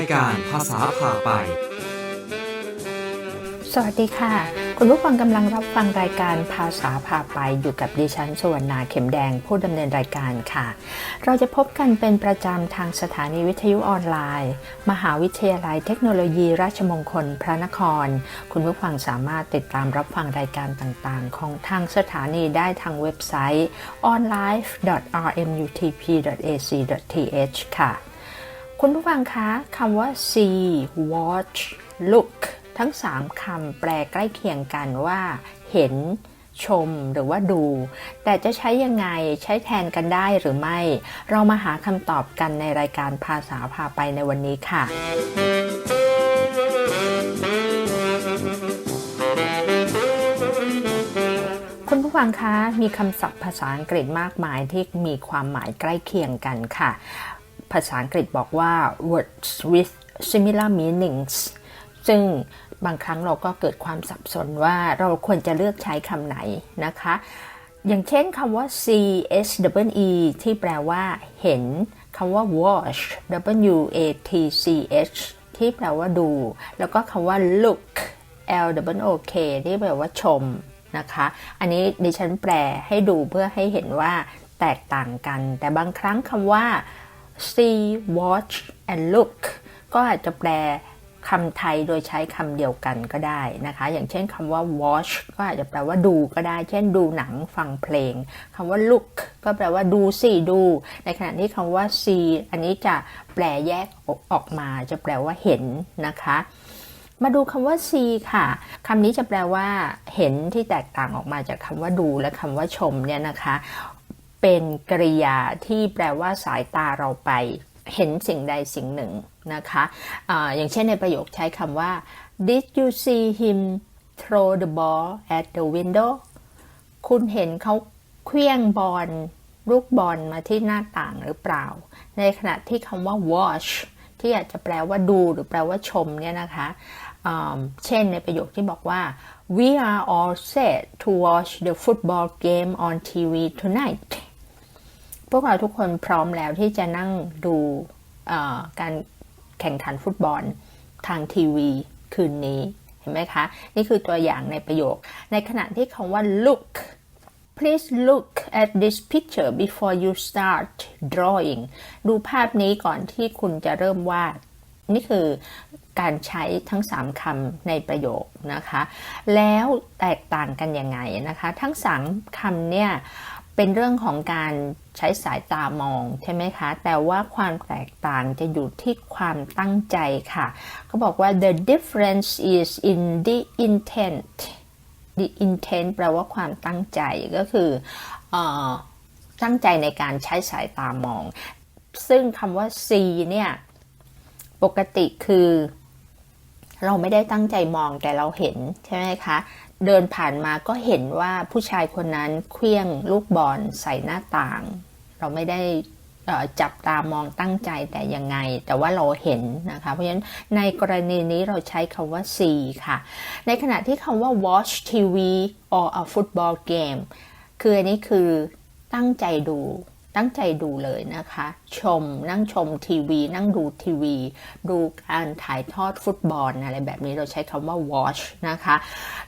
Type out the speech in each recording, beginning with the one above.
ายการภาษาผ่าไป สวัสดีค่ะ คุณผู้ฟังกำลังรับฟังรายการภาษาพาไปอยู่กับดิฉันสวรรณาเข็มแดงผู้ดำเนินรายการค่ะ เราจะพบกันเป็นประจำทางสถานีวิทยุออนไลน์ มหาวิทยาลัยเทคโนโลยีราชมงคลพระนคร คุณผู้ฟังสามารถติดตามรับฟังรายการต่างๆ ของทางสถานีได้ทางเว็บไซต์ onlife.rmutp.ac.th ค่ะ คุณผู้ฟังคะคำว่า see watch look ทั้ง 3คำแปลใกล้เคียงกันว่า เห็นชมหรือว่าดู แต่จะใช้ยังไงใช้แทนกันได้หรือไม่ เรามาหาคำตอบกันในรายการภาษาพาไปในวันนี้ค่ะคุณผู้ฟังคะ มีคำศัพท์ภาษาอังกฤษมากมายที่มีความหมายใกล้เคียงกันค่ะ ภาษาอังกฤษบอกว่า words with similar meanings ซึ่งบางครั้งเราก็เกิดความสับสนว่าเราควรจะเลือกใช้คำไหนนะคะ อย่างเช่นคำว่า see s w e ที่แปลว่าเห็นคำว่า watch w a t c h ที่แปลว่าดู แล้วก็คำว่า look l w o k ที่แปลว่าชมนะคะ อันนี้ดิฉันแปลให้ดูเพื่อให้เห็นว่าแตกต่างกัน แต่บางครั้งคำว่า see watch and look ก็อาจจะแปลคำไทยโดยใช้คำเดียวกันก็ได้นะคะ อย่างเช่นคำว่า watch ก็อาจจะแปลว่าดูก็ได้ เช่นดูหนังฟังเพลงคำว่า look ก็แปลว่าดูสิดู ในขณะที่คำว่า see อันนี้จะแปลแยกออกมา จะแปลว่าเห็นนะคะ มาดูคำว่า see ค่ะคำนี้จะแปลว่า เห็นที่แตกต่างออกมาจากคำว่าดูและคำว่าชมเนี่ยนะคะ เป็นกริยาที่แปลว่าสายตาเราไป เห็นสิ่งใดสิ่งหนึ่งนะคะอะอย่างเช่นในประโยคใช้คำว่า did you see him throw the ball at the window คุณเห็นเขาเคลี้ยงบอลลูกบอลมาที่หน้าต่างหรือเปล่า ในขณะที่คำว่า watch ที่อาจจะแปลว่าดูหรือแปลว่าชมเนี่ยนะคะเช่นในประโยคที่บอกว่า we are all set to watch the football game on TV tonight พวกเราทุกคนพร้อมแล้วที่จะนั่งดูการแข่งขันฟุตบอลทางทีวีคืนนี้ เห็นไหมคะ นี่คือตัวอย่างในประโยค ในขณะที่คำว่า look please look at this picture before you start drawing ดูภาพนี้ก่อนที่คุณจะเริ่มวาด นี่คือการใช้ทั้ง 3คำในประโยคนะคะ แล้วแตกต่างกันยังไงนะคะ ทั้ง 3 คำเนี่ย เป็นเรื่องของการใช้สายตามองใช่ไหมคะ แต่ว่าความแตกต่างจะอยู่ที่ความตั้งใจค่ะเขาบอกว่า the difference is in the intent the intent แปลว่าความตั้งใจก็คืออตั้งใจในการใช้สายตามอง ซึ่งคำว่า see เนี่ยปกติคือ เราไม่ได้ตั้งใจมองแต่เราเห็นใช่ไหมคะ เดินผ่านมาก็เห็นว่าผู้ชายคนนั้นเคลี้ยงลูกบอลใส่หน้าต่าง เราไม่ได้จับตามองตั้งใจแต่ยังไง แต่ว่าเราเห็นนะคะ เพราะฉะนั้นในกรณีนี้เราใช้คำว่า see ค่ะ ในขณะที่คำว่า watch TV or a football game คืออันนี้คือตั้งใจดู ตั้งใจดูเลยนะคะ ชมนั่งชมทีวี นั่งดูทีวี ดูการถ่ายทอดฟุตบอลอะไรแบบนี้เราใช้คำว่า watch นะคะ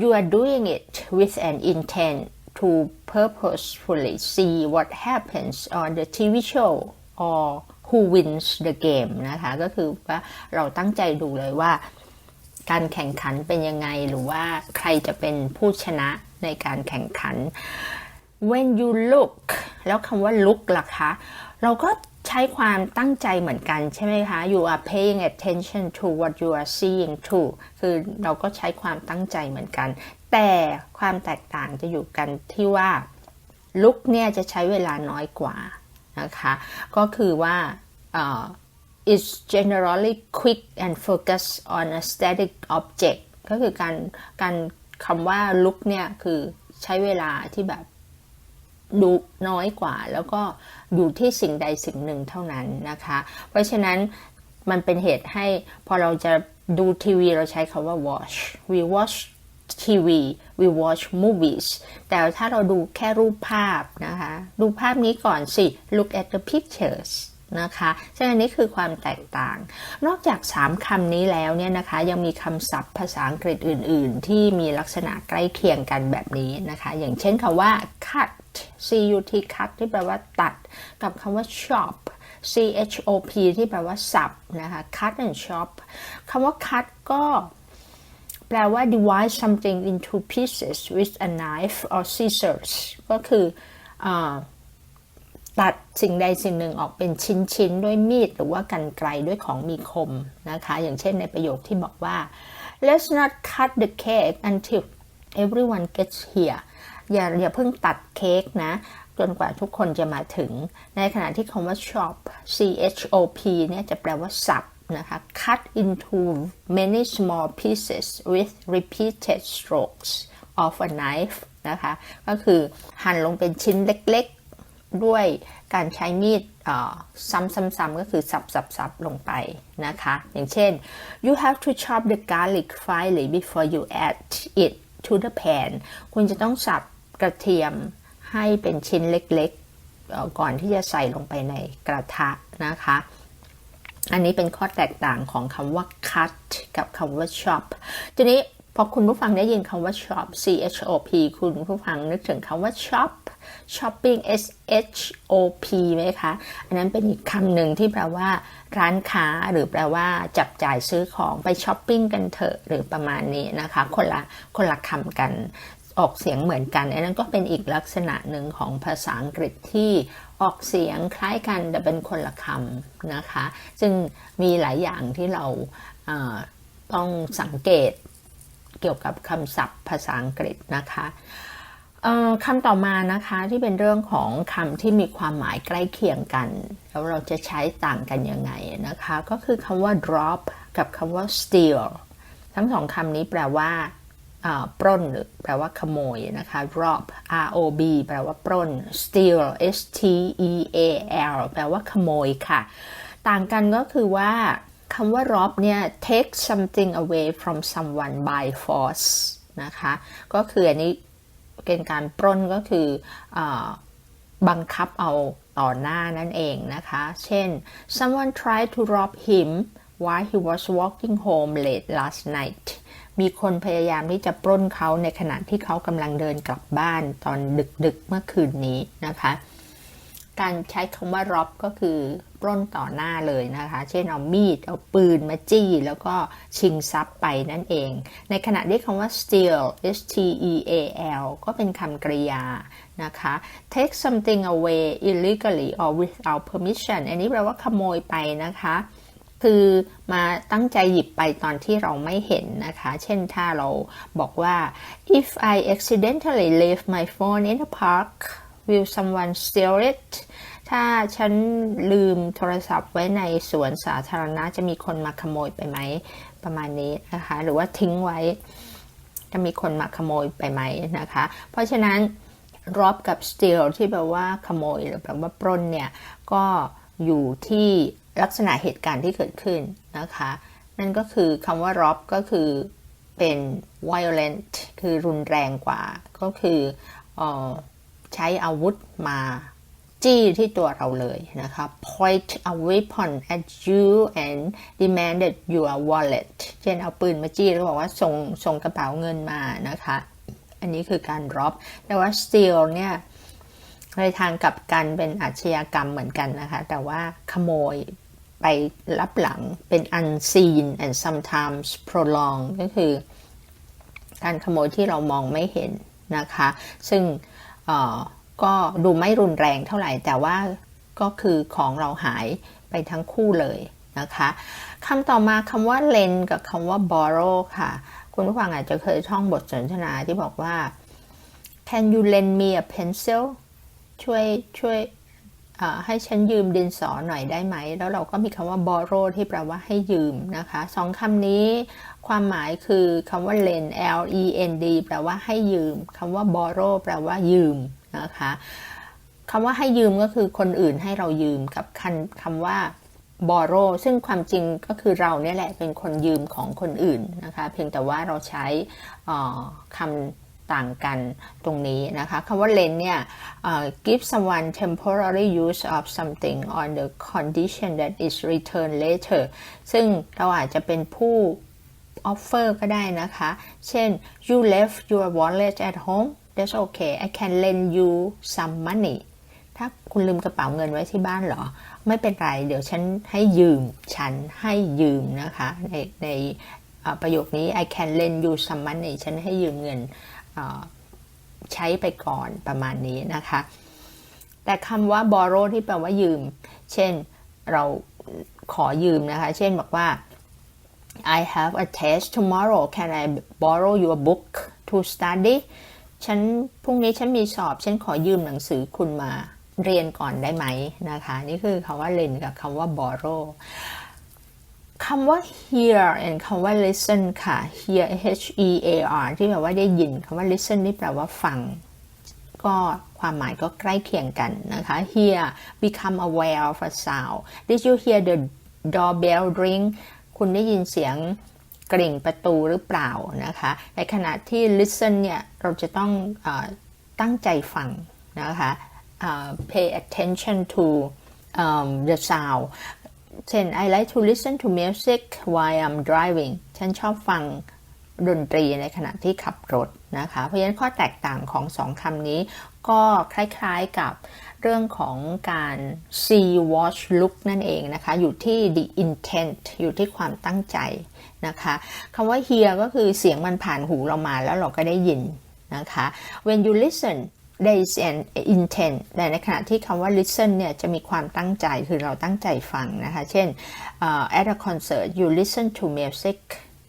you are doing it with an intent to purposefully see what happens on the TV show or who wins the game นะคะ ก็คือว่าเราตั้งใจดูเลยว่า การแข่งขันเป็นยังไงหรือว่าใครจะเป็นผู้ชนะในการแข่งขัน when you look แล้วคำว่า look ล่ะคะ เราก็ใช้ความตั้งใจเหมือนกันใช่ไหมคะ you are paying attention to what you are seeing too คือเราก็ใช้ความตั้งใจเหมือนกัน แต่ความแตกต่างจะอยู่กันที่ว่า look เนี่ยจะใช้เวลาน้อยกว่านะคะ ก็คือว่า uh, is generally quick and focus on a static object ก็คือการการคำว่า look เนี่ยคือใช้เวลาที่แบบ ดูน้อยกว่า แล้วก็อยู่ที่สิ่งใดสิ่งหนึ่งเท่านั้นนะคะ เพราะฉะนั้นมันเป็นเหตุให้พอเราจะดูทีวีเราใช้คำว่า watch we watch TV we watch movies แต่ถ้าเราดูแค่รูปภาพนะคะ ดูภาพนี้ก่อนสิ look at the pictures นะคะฉะนั้นนี่คือความแตกต่าง นอกจาก 3คำนี้แล้วเนี่ยนะคะยังมีคำศัพท์ภาษาอังกฤษอื่น ๆ ที่มีลักษณะใกล้เคียงกันแบบนี้นะคะ อย่างเช่นคำว่า cut c u t cut ที่แปลว่าตัด กับคำว่า chop c h o p ที่แปลว่าสับนะคะ cut and chop คำว่า cut ก็แปลว่า divide something into pieces with a knife or scissors ก็คืออตัดสิ่งใดสิ่งหนึ่งออกเป็นชิ้นๆ ด้วยมีด หรือว่ากันไกลด้วยของมีคมนะคะ อย่างเช่นในประโยคที่บอกว่า let's not cut the cake until everyone gets here อย่าอย่าเพิ่งตัดเค้กนะ จนกว่าทุกคนจะมาถึง ในขณะที่คำว่า chop c h o p เนี่ยจะแปลว่าสับนะคะ cut into many small pieces with repeated strokes of a knife นะคะ ก็คือหั่นลงเป็นชิ้นเล็กๆ ด้วยการใช้มีดซ้ำๆๆ ก็คือสับๆๆ ลงไปนะคะ อย่างเช่น you have to chop the garlic finely before you add it to the pan คุณจะต้องสับ กระเทียมให้เป็นชิ้นเล็กๆ ก่อนที่จะใส่ลงไปในกระทะนะคะ อันนี้เป็นข้อแตกต่างของคำว่า cut กับคำว่า chop ทีนี้พอคุณผู้ฟังได้ยินคำว่า shop c h o p คุณผู้ฟังนึกถึงคำว่า shop shopping s h o p ไหมคะ อันนั้นเป็นอีกคำหนึ่งที่แปลว่า ร้านค้าหรือแปลว่า จับจ่ายซื้อของไปช้อปปิ้งกันเถอะหรือประมาณนี้นะคะ คนละคนละคำกัน ออกเสียงเหมือนกัน อันนั้นก็เป็นอีกลักษณะหนึ่งของภาษาอังกฤษที่ออกเสียงคล้ายกันแต่เป็นคนละคำนะคะ ซึ่งมีหลายอย่างที่เราต้องสังเกตเกี่ยวกับคำศัพท์ภาษาอังกฤษนะคะคำต่อมานะคะที่เป็นเรื่องของคำที่มีความหมายใกล้เคียงกัน แล้วเราจะใช้ต่างกันยังไงนะคะ ก็คือคำว่า drop กับคำว่า steal ทั้งสองคำนี้แปลว่า ปล้นหรือแปลว่าขโมยนะคะ rob r o b แปลว่าปล้น steal s t e a l แปลว่าขโมยค่ะ ต่างกันก็คือว่าคำว่า rob เนี่ย take something away from someone by force นะคะ ก็คืออันนี้เป็นการปล้นก็คืออบังคับเอาต่อหน้านั่นเองนะคะ เช่น someone tried to rob him while he was walking home late last night มีคนพยายามที่จะปล้นเขาในขณะที่เขากำลังเดินกลับบ้านตอนดึกๆเมื่อคืนนี้นะคะ การใช้คำว่า rob ก็คือปล้นต่อหน้าเลยนะคะ เช่นเอามีด เอาปืนมาจี้ แล้วก็ชิงทรัพย์ไปนั่นเอง ในขณะที่คำว่า steal s t e a l ก็เป็นคำกริยานะคะ take something away illegally or without permission อันนี้แปลว่าขโมยไปนะคะ คือมาตั้งใจหยิบไปตอนที่เราไม่เห็นนะคะ เช่นถ้าเราบอกว่า if I accidentally leave my phone in the park will someone steal it ถ้าฉันลืมโทรศัพท์ไว้ในสวนสาธารณะจะมีคนมาขโมยไปไหมประมาณนี้นะคะ หรือว่าทิ้งไว้ จะมีคนมาขโมยไปไหมนะคะ เพราะฉะนั้น rob กับ steal ที่แปลว่าขโมยหรือแปลว่าปล้นเนี่ย ก็อยู่ที่ ลักษณะเหตุการณ์ที่เกิดขึ้นนะคะ นั่นก็คือคำว่า rob ก็คือเป็น violent คือรุนแรงกว่า ก็คืออใช้อาวุธมาจี้ที่ตัวเราเลยนะคะ point a weapon at you and demanded your wallet เช่นเอาปืนมาจี้แล้วบอกว่าส่งส่งกระเป๋าเงินมานะคะ อันนี้คือการ rob แต่ว่า steal เนี่ยในทางกับกันเป็นอาชญากรรมเหมือนกันนะคะ แต่ว่าขโมย ไปรับหลังเป็น unseen and sometimes prolonged ก็คือ การขโมยที่เรามองไม่เห็นนะคะ ซึ่งก็ดูไม่รุนแรงเท่าไหร่ แต่ว่าก็คือของเราหายไปทั้งคู่เลยนะคะคำต่อมาคำว่า lend กับคำว่า borrow ค่ะ คุณผู้ฟังอาจจะเคยท่องบทสนทนาที่บอกว่า can you lend me a pencil ช่วยช่วย ให้ฉันยืมดินสอหน่อยได้ไหม แล้วเราก็มีคำว่า borrow ที่แปลว่าให้ยืมนะคะสองคำนี้ความหมายคือคำว่า lend l e n d แปลว่าให้ยืมคำว่า borrow แปลว่ายืมนะคะคำว่าให้ยืมก็คือคนอื่นให้เรายืมกับคำว่า borrow ซึ่งความจริงก็คือเราเนี่ยแหละเป็นคนยืมของคนอื่นนะคะ เพียงแต่ว่าเราใช้คำ ต่างกันตรงนี้นะคะคำว่า lend เนี่ย give someone temporary use of something on the condition that is returned later ซึ่งเราอาจจะเป็นผู้ offer ก็ได้นะคะ เช่น you left your wallet at home that's okay I can lend you some money ถ้าคุณลืมกระเป๋าเงินไว้ที่บ้านเหรอ ไม่เป็นไร เดี๋ยวฉันให้ยืม ฉันให้ยืมนะคะ ในในประโยคนี้ I can lend you some money ฉันให้ยืมเงิน ใช้ไปก่อนประมาณนี้นะคะ แต่คำว่า borrow ที่แปลว่ายืม เช่นเราขอยืมนะคะ เช่นบอกว่า I have a test tomorrow can I borrow your book to study ฉันพรุ่งนี้ฉันมีสอบ ฉันขอยืมหนังสือคุณมาเรียนก่อนได้ไหมนะคะ นี่คือคำว่า lend กับคำว่า borrow คำว่า hear and คำว่า listen ค่ะ hear h e a r ที่แปลว่าได้ยินคำว่า listen นี่แปลว่าฟัง ก็ความหมายก็ใกล้เคียงกันนะคะ hear become aware of a sound did you hear the doorbell ring คุณได้ยินเสียงกริ่งประตูหรือเปล่านะคะ ในขณะที่ listen เนี่ย เราจะต้องอตั้งใจฟังนะคะ pay attention to um, the sound เช่น I like to listen to music while I'm driving ฉันชอบฟังดนตรีในขณะที่ขับรถนะคะ เพราะฉะนั้นข้อแตกต่างของสองคำนี้ก็คล้ายๆกับเรื่องของการ see watch look นั่นเองนะคะ อยู่ที่ the intent อยู่ที่ความตั้งใจนะคะคำว่า hear ก็คือเสียงมันผ่านหูเรามาแล้วเราก็ได้ยินนะคะ when you listen there is and intent แต่ในขณะที่คำว่า listen เนี่ยจะมีความตั้งใจคือเราตั้งใจฟังนะคะ เช่น uh, at a concert you listen to music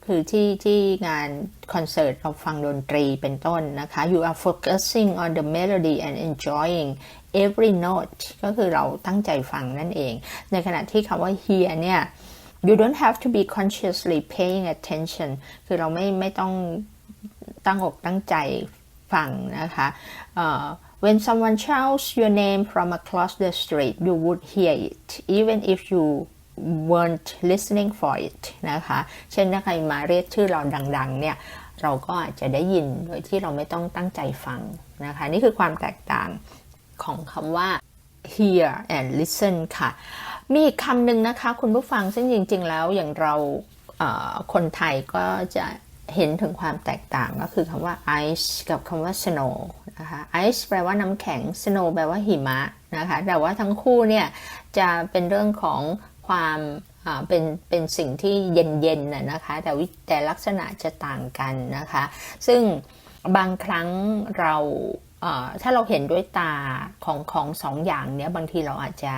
คือที่ที่งานคอนเสิร์ตเราฟังดนตรีเป็นต้นนะคะ you are focusing on the melody and enjoying every note ก็คือเราตั้งใจฟังนั่นเอง ในขณะที่คำว่า hear เนี่ย you don't have to be consciously paying attention คือเราไม่ไม่ต้องตั้งอกตั้งใจ ฟังนะคะเอ่อ when someone shouts your name from across the street you would hear it even if you weren't listening for it นะคะ เช่นถ้าใครมาเรียกชื่อเราดัง ๆ เนี่ย เราก็อาจจะได้ยินโดยที่เราไม่ต้องตั้งใจฟังนะคะ นี่คือความแตกต่างของคำว่า hear and listen ค่ะ มีอีกคำหนึ่งนะคะ คุณผู้ฟังซึ่งจริง ๆ แล้วอย่างเราคนไทยก็จะ เห็นถึงความแตกต่างก็คือคำว่า ice กับคำว่า snow นะคะ ice แปลว่าน้ำแข็ง snow แปลว่าหิมะนะคะ แต่ว่าทั้งคู่เนี่ยจะเป็นเรื่องของความเป็นเป็นสิ่งที่เย็นๆน่ะนะคะ แต่วิแต่ลักษณะจะต่างกันนะคะ ซึ่งบางครั้งเราถ้าเราเห็นด้วยตาของของสองอย่างเนี้ยบางทีเราอาจจะ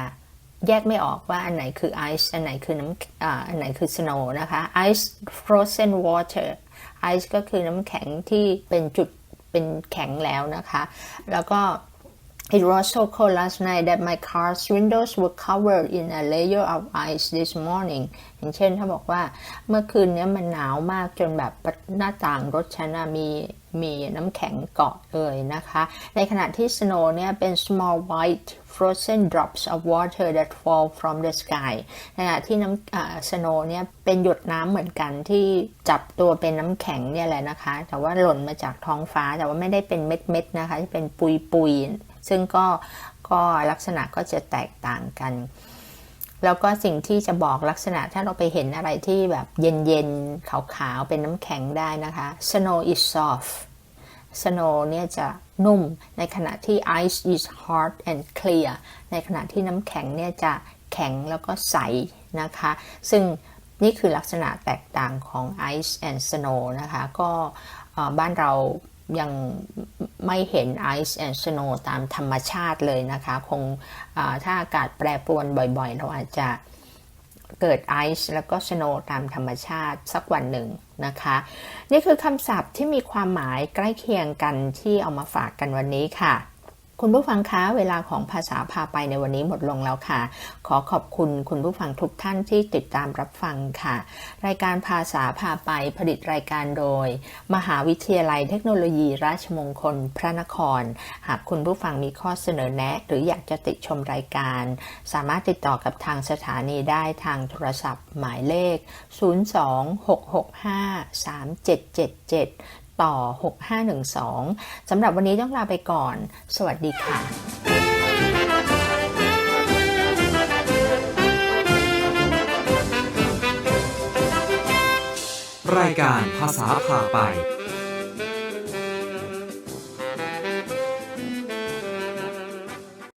แยกไม่ออกว่าอันไหนคือไอซ์อันไหนคือน้ำอ่าอันไหนคือสโนว์นะคะไอซ์ frozen water ไอซ์ก็คือน้ำแข็งที่เป็นจุดเป็นแข็งแล้วนะคะ แล้วก็ It was so cold last night that my car's windows were covered in a layer of ice this morning อย่างเช่นถ้าบอกว่าเมื่อคืนนี้มันหนาวมากจนแบบหน้าต่างรถฉันมี มีน้ำแข็งเกาะเลยนะคะ ในขณะที่ snow เนี่ยเป็น small white frozen drops of water that fall from the sky ในขณะที่น้ำ snow เนี่ยเป็นหยดน้ำเหมือนกันที่จับตัวเป็นน้ำแข็งเนี่ยแหละนะคะ แต่ว่าหล่นมาจากท้องฟ้าแต่ว่าไม่ได้เป็นเม็ดๆนะคะที่เป็นปุยๆ ซึ่งก็ก็ลักษณะก็จะแตกต่างกัน แล้วก็สิ่งที่จะบอกลักษณะถ้าเราไปเห็นอะไรที่แบบเย็นๆ ขาวๆ เป็นน้ำแข็งได้นะคะ snow is soft snow เนี่ยจะนุ่ม ในขณะที่ ice is hard and clear ในขณะที่น้ำแข็งเนี่ยจะแข็งแล้วก็ใสนะคะ ซึ่งนี่คือลักษณะแตกต่างของ ice and snow นะคะ ก็บ้านเรา ยังไม่เห็น ice and snow ตามธรรมชาติเลยนะคะ คงถ้าอากาศแปรปรวนบ่อยๆ เราอาจจะเกิดไอซ์แล้วก็สโนว์ตามธรรมชาติสักวันหนึ่งนะคะ นี่คือคำศัพท์ที่มีความหมายใกล้เคียงกันที่เอามาฝากกันวันนี้ค่ะ คุณผู้ฟังคะเวลาของภาษาพาไปในวันนี้หมดลงแล้วค่ะ ขอขอบคุณคุณผู้ฟังทุกท่านที่ติดตามรับฟังค่ะ รายการภาษาพาไปผลิตรายการโดย มหาวิทยาลัยเทคโนโลยีราชมงคลพระนคร หากคุณผู้ฟังมีข้อเสนอแนะ หรืออยากจะติดชมรายการ สามารถติดต่อกับทางสถานีได้ทางโทรศัพท์หมายเลข 026653777 ต่อ 6512สำหรับวันนี้ต้องลาไปก่อน สวัสดีค่ะรายการภาษาผ่าไป